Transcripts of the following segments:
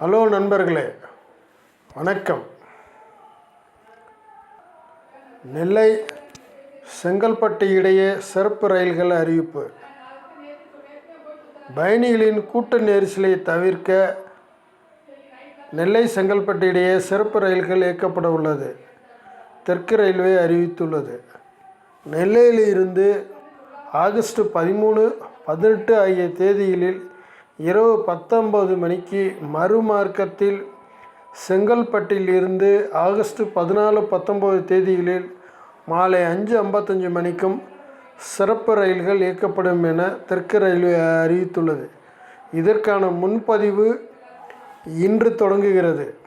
Hello நண்பர்களே வணக்கம். நெல்லை செங்கல்பட்டு இடையே சிறப்பு ரயில்கள் அறிவிப்பு. பயணிகளின் கூட்ட நெரிசலை தவிர்க்க நெல்லை செங்கல்பட்டு இடையே சிறப்பு ரயில்கள் இயக்கப்பட உள்ளது. தெற்கு ரயில்வே அறிவித்துள்ளது. நெல்லையில் இருந்து ஆகஸ்ட் பதிமூணு பதினெட்டு ஆகிய தேதிகளில் இரவு பத்தொம்பது மணிக்கு மறுமார்க்கத்தில் செங்கல்பட்டில் இருந்து ஆகஸ்ட் பதினாலு பத்தொம்பது தேதிகளில் மாலை அஞ்சு ஐம்பத்தஞ்சு மணிக்கும் சிறப்பு ரயில்கள் இயக்கப்படும் என தெற்கு ரயில்வே அறிவித்துள்ளது. இதற்கான முன்பதிவு இன்று தொடங்குகிறது.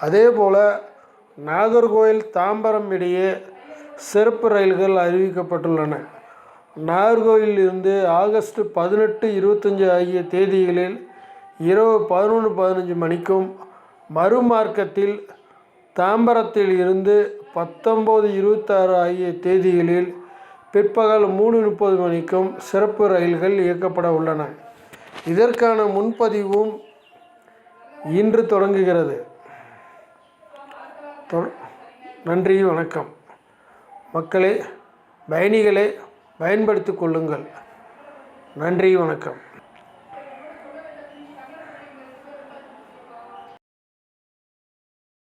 அதேபோல் நாகர்கோவில் தாம்பரம் இடையே சிறப்பு ரயில்கள் அறிவிக்கப்பட்டுள்ளன. நாகர்கோயிலில் இருந்து ஆகஸ்ட் பதினெட்டு இருபத்தஞ்சி ஆகிய தேதிகளில் இரவு பதினொன்று பதினஞ்சு மணிக்கும் மறுமார்க்கத்தில் தாம்பரத்தில் இருந்து பத்தொம்போது இருபத்தாறு ஆகிய தேதிகளில் பிற்பகல் மூணு முப்பது மணிக்கும் சிறப்பு ரயில்கள் இயக்கப்பட உள்ளன. இதற்கான முன்பதிவும் இன்று தொடங்குகிறது. தொ- நன்றி வணக்கம். மக்களே பயணிகளே பயன்படுத்திக் கொள்ளுங்கள். நன்றி வணக்கம்.